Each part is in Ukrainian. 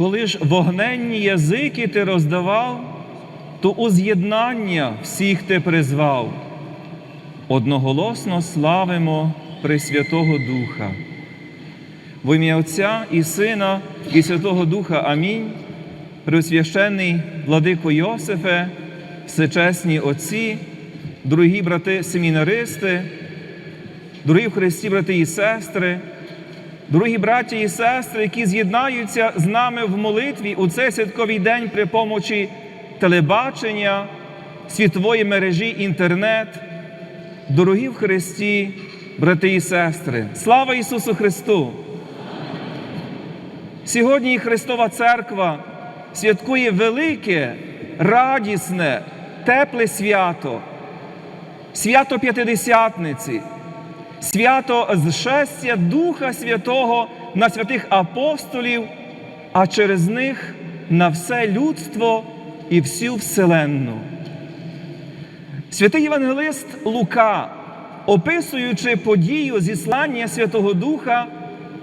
коли ж вогненні язики ти роздавав, то у з'єднання всіх ти призвав. Одноголосно славимо Пресвятого Духа. В ім'я Отця і Сина, і Святого Духа Амінь. Преосвященний владико Йосифе, всечесні отці, дорогі брати семінаристи, дорогі в Христі брати і сестри, дорогі браті і сестри, які з'єднаються з нами в молитві у цей святковий день при помочі телебачення, світової мережі інтернет, дорогі в Христі, брати і сестри, слава Ісусу Христу! Сьогодні Христова Церква святкує велике, радісне, тепле свято, свято П'ятидесятниці, свято зшестя Духа Святого на святих апостолів, а через них на все людство і всю вселенну. Святий Євангелист Лука, описуючи подію зіслання Святого Духа,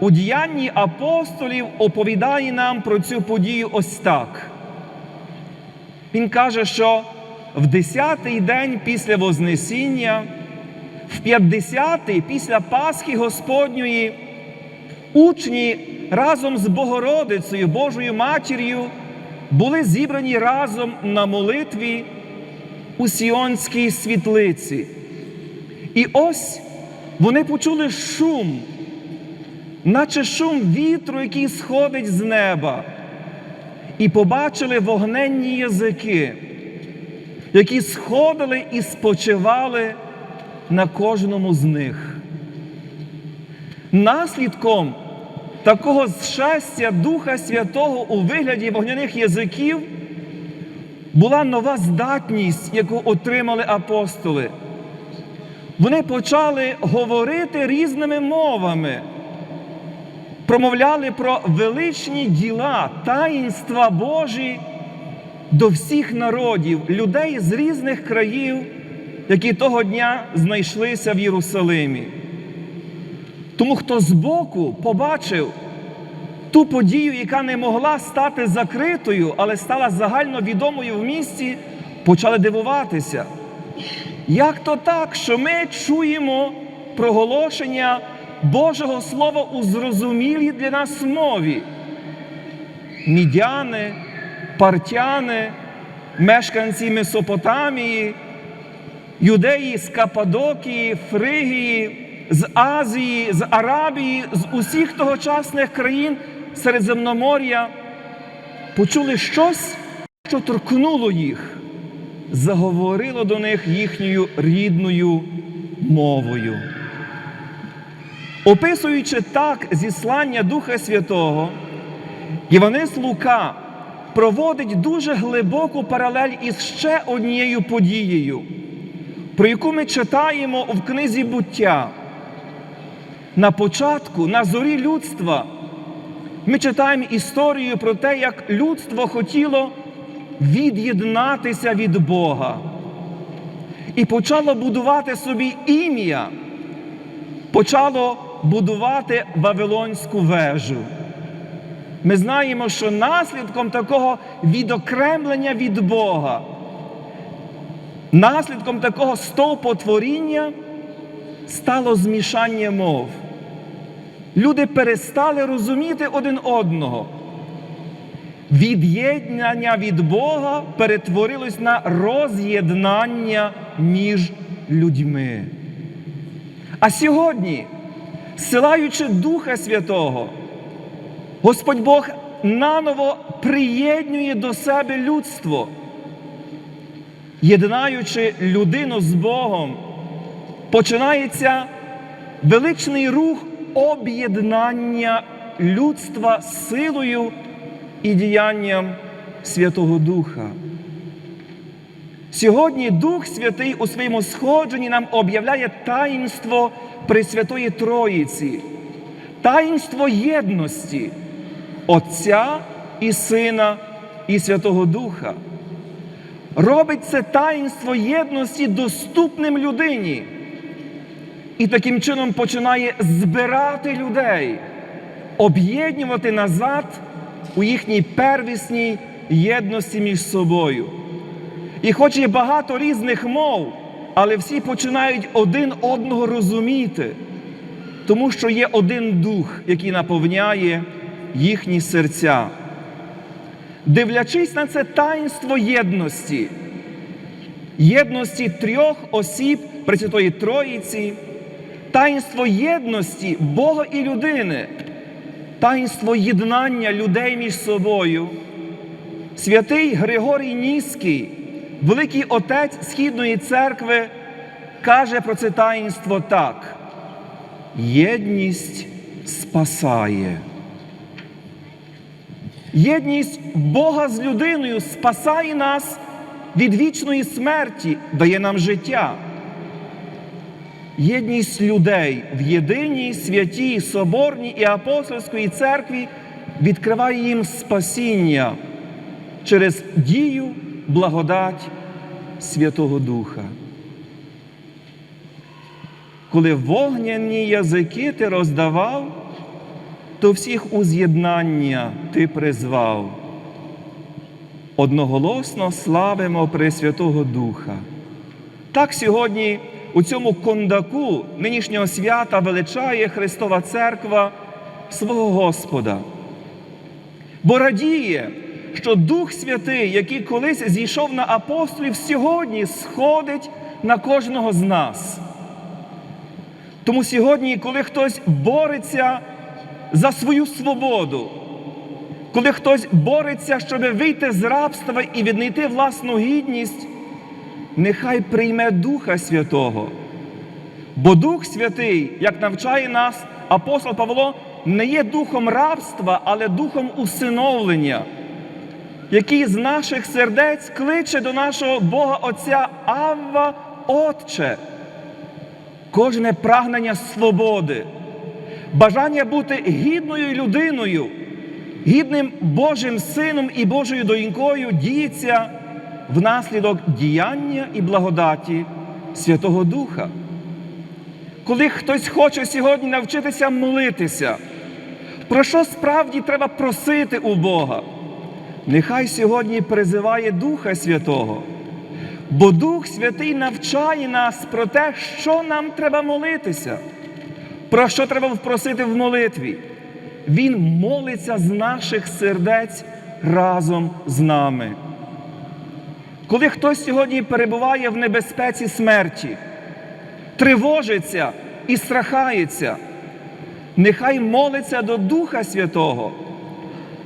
у діянні апостолів оповідає нам про цю подію ось так. Він каже, що в 10-й день після Вознесіння, в 50-й після Пасхи Господньої, учні разом з Богородицею, Божою Матір'ю, були зібрані разом на молитві у Сіонській світлиці. І ось вони почули шум наче шум вітру, який сходить з неба, і побачили вогненні язики, які сходили і спочивали на кожному з них. Наслідком такого зшестя Духа Святого у вигляді вогняних язиків була нова здатність, яку отримали апостоли. Вони почали говорити різними мовами промовляли про величні діла, таїнства Божі до всіх народів, людей з різних країв, які того дня знайшлися в Єрусалимі. Тому хто збоку побачив ту подію, яка не могла стати закритою, але стала загальновідомою в місті, почали дивуватися. Як то так, що ми чуємо проголошення Божого Слова у зрозумілій для нас мові. Мідяни, партяни, мешканці Месопотамії, юдеї з Кападокії, Фригії, з Азії, з Арабії, з усіх тогочасних країн Середземномор'я почули щось, що торкнуло їх, заговорило до них їхньою рідною мовою. Описуючи так зіслання Духа Святого, Євангелист Лука проводить дуже глибоку паралель із ще однією подією, про яку ми читаємо в книзі буття. На початку, на зорі людства, ми читаємо історію про те, як людство хотіло від'єднатися від Бога і почало будувати собі ім'я, почало будувати Вавилонську вежу. Ми знаємо, що наслідком такого відокремлення від Бога, наслідком такого стовпотворіння стало змішання мов. Люди перестали розуміти один одного. Від'єднання від Бога перетворилось на роз'єднання між людьми. А сьогодні Силаючи Духа Святого, Господь Бог наново приєднує до себе людство, єднаючи людину з Богом, починається величний рух об'єднання людства силою і діянням Святого Духа. Сьогодні Дух Святий у своєму сходженні нам об'являє таїнство Пресвятої Троїці, таїнство єдності Отця і Сина і Святого Духа. Робить це таїнство єдності доступним людині. І таким чином починає збирати людей, об'єднувати назад у їхній первісній єдності між собою. І хоч є багато різних мов, але всі починають один одного розуміти, тому що є один дух, який наповняє їхні серця. Дивлячись на це таїнство єдності, єдності трьох осіб Пресвятої Троїці, таїнство єдності Бога і людини, таїнство єднання людей між собою. Святий Григорій Ніський, великий отець Східної церкви, каже про це таїнство так: єдність спасає. Єдність Бога з людиною спасає нас від вічної смерті, дає нам життя. Єдність людей в єдиній святій Соборній і апостольській церкві відкриває їм спасіння через дію, благодать Святого Духа. Коли вогняні язики ти роздавав, то всіх у з'єднання ти призвав. Одноголосно славимо Пресвятого Духа. Так сьогодні у цьому кондаку нинішнього свята величає Христова Церква свого Господа. Бо радіє, що Дух Святий, який колись зійшов на апостолів, сьогодні сходить на кожного з нас. Тому сьогодні, коли хтось бореться за свою свободу, коли хтось бореться, щоб вийти з рабства і віднайти власну гідність, нехай прийме Духа Святого. Бо Дух Святий, як навчає нас апостол Павло, не є духом рабства, але духом усиновлення, який з наших сердець кличе до нашого Бога Отця Авва, Отче. Кожне прагнення свободи, бажання бути гідною людиною, гідним Божим сином і Божою донькою діється внаслідок діяння і благодаті Святого Духа. Коли хтось хоче сьогодні навчитися молитися, про що справді треба просити у Бога? Нехай сьогодні призиває Духа Святого. Бо Дух Святий навчає нас про те, що нам треба молитися, про що треба впросити в молитві. Він молиться з наших сердець разом з нами. Коли хтось сьогодні перебуває в небезпеці смерті, тривожиться і страхається, нехай молиться до Духа Святого,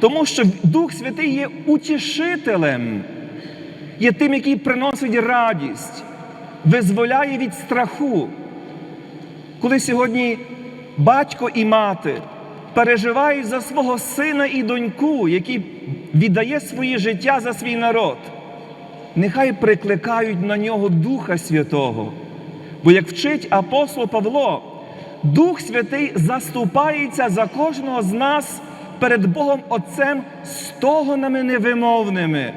тому що Дух Святий є утішителем є тим, який приносить радість, визволяє від страху. Коли сьогодні батько і мати переживають за свого сина і доньку, який віддає своє життя за свій народ, нехай прикликають на нього Духа Святого. Бо, як вчить апостол Павло, Дух Святий заступається за кожного з нас перед Богом Отцем стогонами невимовними.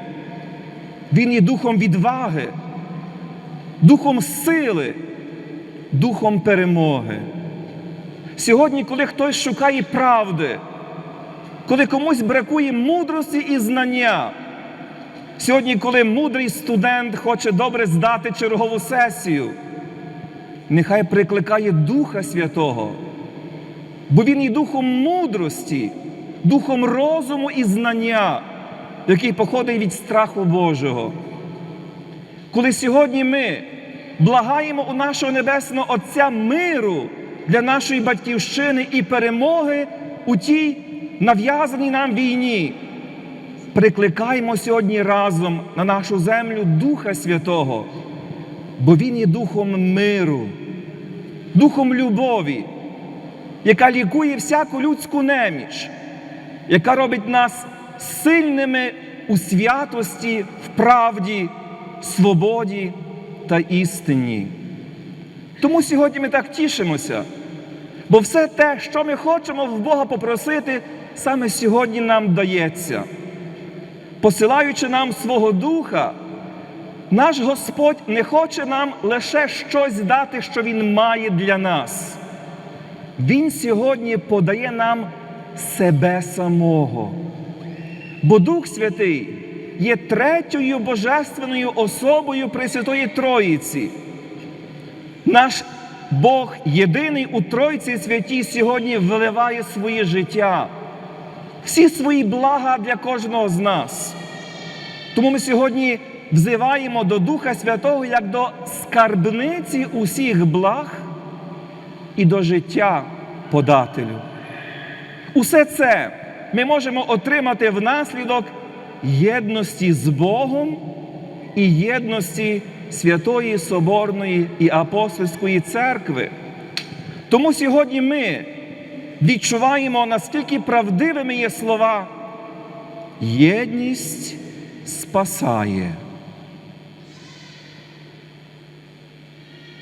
Він є духом відваги, духом сили, духом перемоги. Сьогодні, коли хтось шукає правди, коли комусь бракує мудрості і знання, сьогодні, коли мудрий студент хоче добре здати чергову сесію, нехай прикликає Духа Святого, бо Він є духом мудрості, духом розуму і знання який походить від страху Божого. Коли сьогодні ми благаємо у нашого Небесного Отця миру для нашої батьківщини і перемоги у тій нав'язаній нам війні, прикликаємо сьогодні разом на нашу землю Духа Святого, бо Він є духом миру, духом любові, яка лікує всяку людську неміч, яка робить нас сильними у святості, в правді, свободі та істині. Тому сьогодні ми так тішимося, бо все те, що ми хочемо в Бога попросити, саме сьогодні нам дається. Посилаючи нам свого Духа, наш Господь не хоче нам лише щось дати, що Він має для нас. Він сьогодні подає нам себе самого. Бо Дух Святий є третьою божественною особою Пресвятої Троїці. Наш Бог єдиний у Тройці святій сьогодні виливає своє життя, всі свої блага для кожного з нас. Тому ми сьогодні взиваємо до Духа Святого як до скарбниці усіх благ і до життя подателю. Усе це ми можемо отримати внаслідок єдності з Богом і єдності Святої Соборної і Апостольської церкви. Тому сьогодні ми відчуваємо, наскільки правдивими є слова. Єдність спасає.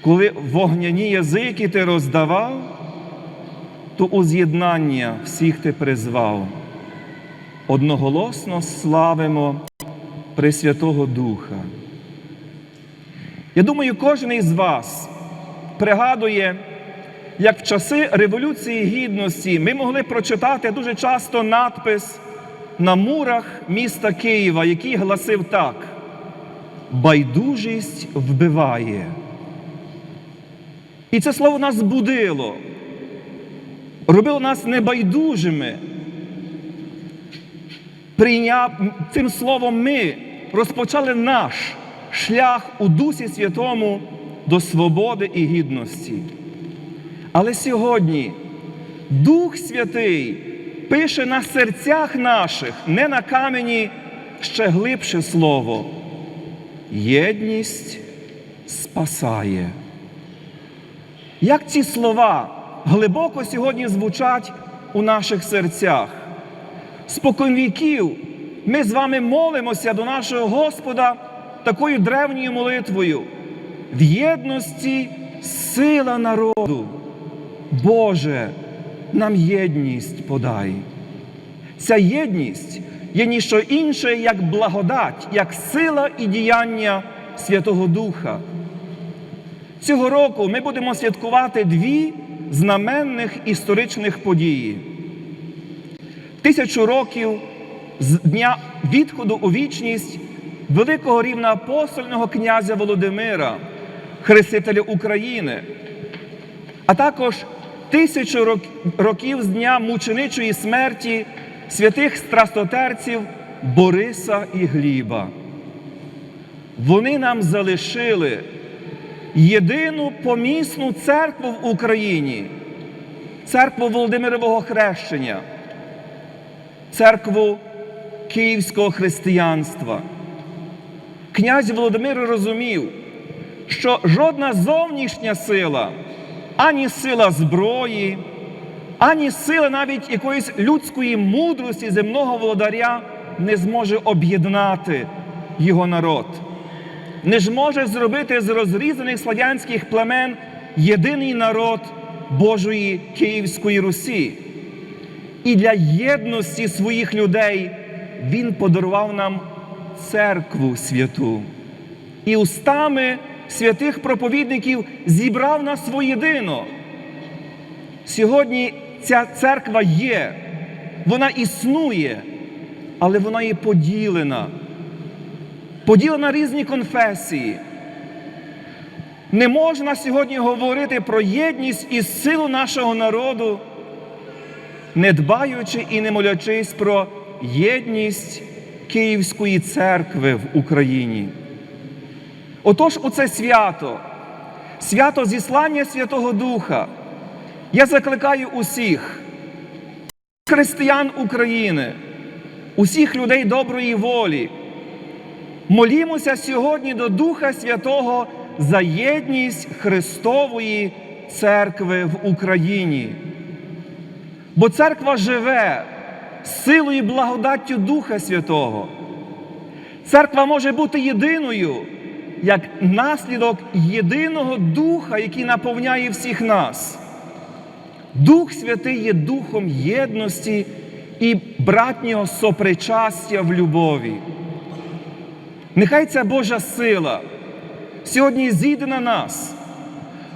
Коли вогняні язики ти роздавав, то у з'єднання всіх ти призвав. Одноголосно славимо Пресвятого Духа. Я думаю, кожен із вас пригадує, як в часи Революції Гідності ми могли прочитати дуже часто надпис на мурах міста Києва, який гласив так: Байдужість вбиває. І це слово нас будило, робило нас небайдужими. Прийняв цим словом ми розпочали наш шлях у Дусі Святому до свободи і гідності. Але сьогодні Дух Святий пише на серцях наших, не на камені ще глибше слово. Єдність спасає. Як ці слова глибоко сьогодні звучать у наших серцях? Споконвіків ми з вами молимося до нашого Господа такою древньою молитвою. В єдності сила народу. Боже, нам єдність подай. Ця єдність є ніщо інше, як благодать, як сила і діяння Святого Духа. Цього року ми будемо святкувати дві знаменних історичних події. Тисячу років з дня відходу у вічність великого рівноапостольного князя Володимира, Хрестителя України, а також тисячу років з дня мученичої смерті святих страстотерців Бориса і Гліба. Вони нам залишили єдину помісну церкву в Україні, церкву Володимирового хрещення, церкву Київського християнства. Князь Володимир розумів, що жодна зовнішня сила, ані сила зброї, ані сила навіть якоїсь людської мудрості земного володаря не зможе об'єднати його народ не зможе зробити з розрізаних славянських племен єдиний народ Божої Київської Русі. І для єдності своїх людей Він подарував нам церкву святу. І устами святих проповідників зібрав нас воєдино. Сьогодні ця церква є, вона існує, але вона є поділена поділена різні конфесії. Не можна сьогодні говорити про єдність і силу нашого народу, не дбаючи і не молячись про єдність Київської церкви в Україні. Отож, у це свято, свято зіслання Святого Духа, я закликаю усіх християн України, усіх людей доброї волі. Молімося сьогодні до Духа Святого за єдність Христової церкви в Україні. Бо церква живе силою і благодаттю Духа Святого. Церква може бути єдиною як наслідок єдиного Духа, який наповняє всіх нас. Дух Святий є духом єдності і братнього сопричастя в любові. Нехай ця Божа сила сьогодні зійде на нас,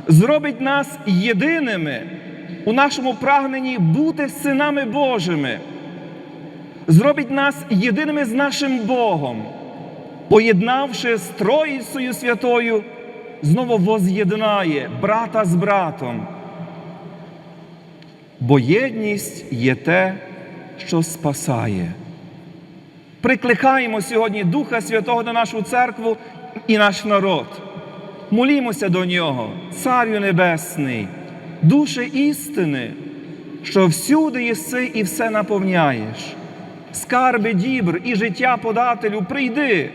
зробить нас єдиними у нашому прагненні бути синами Божими, зробить нас єдиними з нашим Богом, поєднавши з Троїцею Святою, знову воз'єднає брата з братом. Бо єдність є те, що спасає. Прикликаємо сьогодні Духа Святого на нашу церкву і наш народ. Молімося до Нього, Царю Небесний, душе істини, що всюди єси і все наповняєш. Скарби дібр і життя подателю, прийди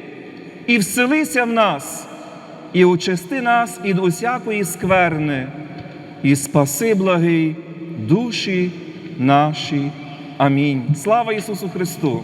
і вселися в нас, і очисти нас від усякої скверни, і спаси благий душі наші. Амінь. Слава Ісусу Христу!